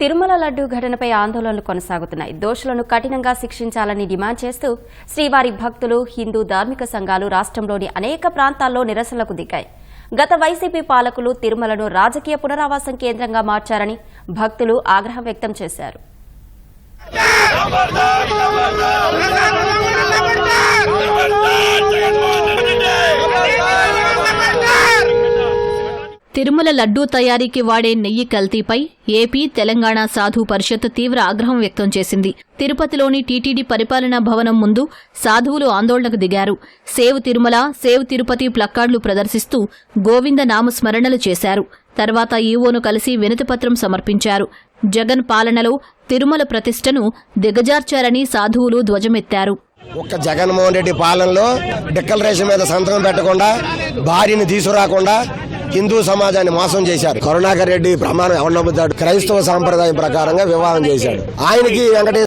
తిరుమల లడ్డు ఘటనపై ఆందోళనలు కొనసాగుతున్నాయి. దోషులను కఠినంగా శిక్షించాలని డిమాండ్ చేస్తూ శ్రీవారి భక్తులు హిందూ ధార్మిక సంఘాలు రాష్ట్రంలోని అనేక ప్రాంతాల్లో నిరసనలకు దిగాయి. గత వైసీపీ పాలకులు తిరుమలను రాజకీయ పునరావాసం కేంద్రంగా మార్చారని భక్తులు ఆగ్రహం వ్యక్తం చేశారు. తిరుమల లడ్డూ తయారీకి వాడే నెయ్యి కల్తీపై ఏపీ తెలంగాణ సాధు పరిషత్ తీవ్ర ఆగ్రహం వ్యక్తం చేసింది. తిరుపతిలోని టీటీడీ పరిపాలనా భవనం ముందు సాధువులు ఆందోళనకు దిగారు. సేవ్ తిరుమల సేవ్ తిరుపతి ప్లక్కార్డులు ప్రదర్శిస్తూ గోవింద నామస్మరణలు చేశారు. తర్వాత ఈవోను కలిసి వినతిపత్రం సమర్పించారు. జగన్ పాలనలో తిరుమల ప్రతిష్టను దిగజార్చారని సాధువులు ధ్వజమెత్తారు. ఒక్క జగన్మోహన్ రెడ్డి పాలనలో డిక్లరేషన్ మీద సంతకం పెట్టకుండా భార్యని తీసుకురాకుండా హిందూ సమాజాన్ని మోసం చేశారు. కరుణాకర్ రెడ్డి ప్రమాణం ఎవరు నమ్ముతాడు క్రైస్తవ సాంప్రదాయం ప్రకారంగా వివాహం చేశాడు. ఆయనకి వెంకటేశ్వర